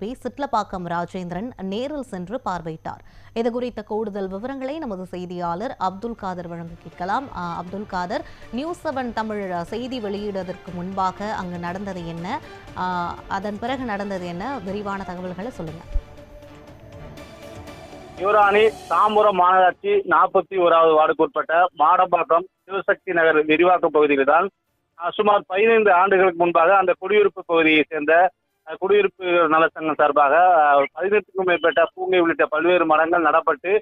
MP Chitlapakkam Rajendran நேரில் சென்று பார்வையிட்டார். இது குறித்த கூடுதல் விவரங்களை நமது செய்தியாளர் அப்துல் காதர் வழங்க கேட்கலாம். அப்துல் காதர் நியூஸ் செவன் தமிழ் செய்தி வெளியிடுவதற்கு முன்பாக அங்கு நடந்தது என்ன? அதன் பிறகு நடந்தது என்ன? விரிவான தகவல்களை சொல்லுங்க. யுவராணி தாம்பரம் மாநகராட்சி நாற்பத்தி ஓராவது வார்டுக்கு உட்பட்ட மாடம்பாக்கம் சிவசக்தி நகர் விரிவாக்க பகுதியில் தான் சுமார் பதினைந்து ஆண்டுகளுக்கு முன்பாக அந்த குடியிருப்பு பகுதியை சேர்ந்த குடியிருப்பு நலச்சங்கம் சார்பாக பதினெட்டுக்கும் மேற்பட்ட பூங்கை உள்ளிட்ட பல்வேறு மரங்கள் நடப்பட்டு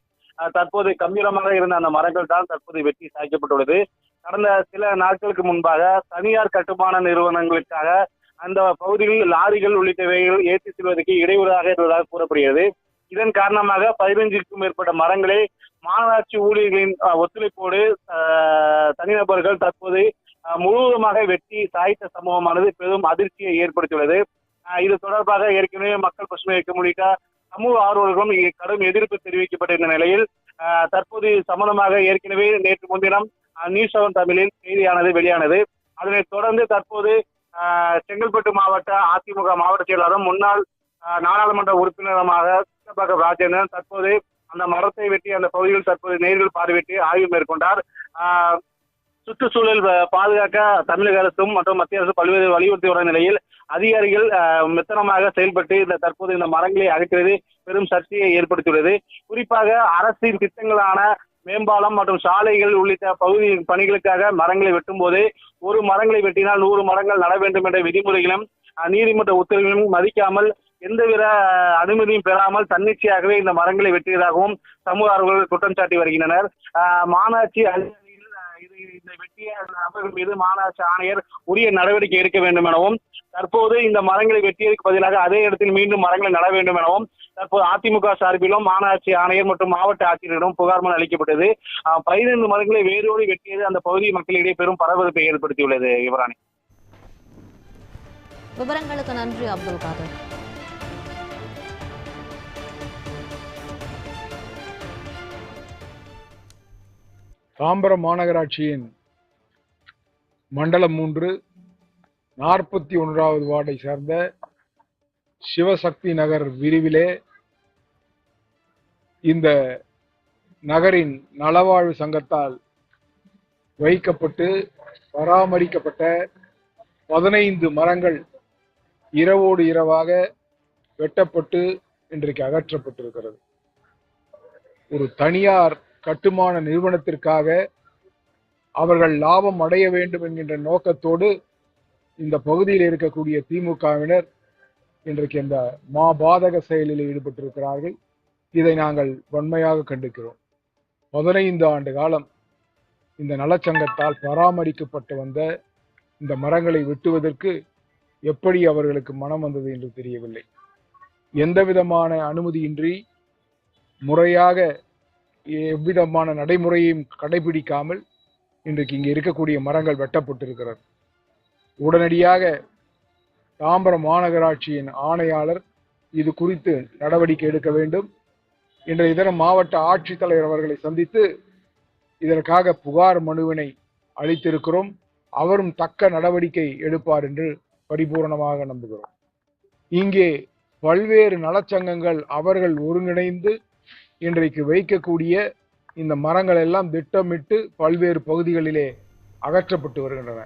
தற்போது கம்பீரமாக இருந்த அந்த மரங்கள் தான் தற்போது வெட்டி சாய்க்கப்பட்டுள்ளது. கடந்த சில நாட்களுக்கு முன்பாக தனியார் கட்டுமான நிறுவனங்களுக்காக அந்த பகுதியில் லாரிகள் உள்ளிட்டவைகள் ஏற்றி செல்வதற்கு இடையூறாக இருந்ததாக கூறப்படுகிறது. இதன் காரணமாக பதினைஞ்சுக்கும் மேற்பட்ட மரங்களை மாநகராட்சி ஊழியர்களின் ஒத்துழைப்போடு தனிநபர்கள் தற்போது முழுவதுமாக வெட்டி சாய்த்த சம்பவமானது பெரும் அதிர்ச்சியை ஏற்படுத்தியுள்ளது. இது தொடர்பாக ஏற்கனவே மக்கள் பசுமை இயக்கம் உள்ளிட்ட சமூக ஆர்வலர்களும் கடும் எதிர்ப்பு தெரிவிக்கப்பட்டிருந்த நிலையில் தற்போது சம்பந்தமாக ஏற்கனவே நேற்று முன்தினம் நியூஸ் செவன் தமிழில் செய்தியானது வெளியானது. அதனைத் தொடர்ந்து தற்போது செங்கல்பட்டு மாவட்ட அதிமுக மாவட்ட செயலாளரும் முன்னாள் நாடாளுமன்ற உறுப்பினருமாக சித்தப்பாக்கம் ராஜேந்திரன் தற்போது அந்த மரத்தை வெட்டி அந்த பகுதியில் தற்போது நேரில் பார்வையிட்டு ஆய்வு மேற்கொண்டார். ஆஹ் சுற்றுச்சூழல் ப- பாதுகாக்க தமிழக அரசும் மற்றும் மத்திய அரசு பல்வேறு வலியுறுத்தி வரும் நிலையில் அதிகாரிகள் மெத்தனமாக செயல்பட்டு இந்த தற்போது இந்த மரங்களை அகற்றுவது பெரும் சர்ச்சையை ஏற்படுத்தியுள்ளது. குறிப்பாக அரசின் திட்டங்களான மேம்பாலம் மற்றும் சாலைகள் உள்ளிட்ட பகுதி பணிகளுக்காக மரங்களை வெட்டும் போது ஒரு மரங்களை வெட்டினால் நூறு மரங்கள் நட வேண்டும் என்ற விதிமுறைகளும் நீதிமன்ற உத்தரவுகளும் மதிக்காமல் எந்தவித அனுமதியும் பெறாமல் தன்னிச்சையாகவே இந்த மரங்களை வெட்டியதாகவும் சமூக ஆர்வலர்கள் குற்றம் சாட்டி வருகின்றனர். அஹ், மாநகராட்சி அதிகாரிகள் அஹ், இது இந்த வெட்டிய நபர்கள் மீது மாநகராட்சி ஆணையர் உரிய நடவடிக்கை எடுக்க வேண்டும் எனவும் தற்போது இந்த மரங்களை வெட்டியதற்கு பதிலாக அதே இடத்தில் மீண்டும் மரங்களை நட வேண்டும் எனவும் தற்போது அதிமுக சார்பிலும் மாநகராட்சி ஆணையர் மற்றும் மாவட்ட ஆட்சியரிடம் புகார் மனு அளிக்கப்பட்டது. பதினைந்து மரங்களை வேரோடு வெட்டியது அந்த பகுதி மக்களிடையே பெரும் பரபரப்பை ஏற்படுத்தியுள்ளது. யுவராணி. விவரங்களுக்கு நன்றி அப்துல் காதர். தாம்பரம் மாநகராட்சியின் மண்டலம் மூன்று நாற்பத்தி ஒன்றாவது வார்டை சார்ந்த சிவசக்தி நகர் விரிவிலே இந்த நகரின் நலவாழ்வு சங்கத்தால் வைக்கப்பட்டு பராமரிக்கப்பட்ட பதினைந்து மரங்கள் இரவோடு இரவாக வெட்டப்பட்டு இன்றைக்கு அகற்றப்பட்டிருக்கிறது. ஒரு தனியார் கட்டுமான நிறுவனத்திற்காக அவர்கள் லாபம் அடைய வேண்டும் என்கின்ற நோக்கத்தோடு இந்த பகுதியில் இருக்கக்கூடிய திமுகவினர் இன்றைக்கு இந்த மாபாதக செயலில் ஈடுபட்டிருக்கிறார்கள். இதை நாங்கள் வன்மையாக கண்டிக்கிறோம். பதினைந்து ஆண்டு காலம் இந்த நலச்சங்கத்தால் பராமரிக்கப்பட்டு வந்த இந்த மரங்களை வெட்டுவதற்கு எப்படி அவர்களுக்கு மனம் வந்தது என்று தெரியவில்லை. எந்த விதமான அனுமதியின்றி முறையாக எவ்விதமான நடைமுறையையும் கடைபிடிக்காமல் இன்றைக்கு இங்கே இருக்கக்கூடிய மரங்கள் வெட்டப்பட்டிருக்கிறது. உடனடியாக தாம்பரம் மாநகராட்சியின் ஆணையாளர் இது குறித்து நடவடிக்கை எடுக்க வேண்டும். இன்றைய தினம் மாவட்ட ஆட்சித்தலைவர் அவர்களை சந்தித்து இதற்காக புகார் மனுவினை அளித்திருக்கிறோம். அவரும் தக்க நடவடிக்கை எடுப்பார் என்று பரிபூரணமாக நம்புகிறோம். இங்கே பல்வேறு நலச்சங்கங்கள் அவர்கள் ஒருங்கிணைந்து இன்றைக்கு வைக்கக்கூடிய இந்த மரங்கள் எல்லாம் திட்டமிட்டு பல்வேறு பகுதிகளிலே அகற்றப்பட்டு வருகின்றன.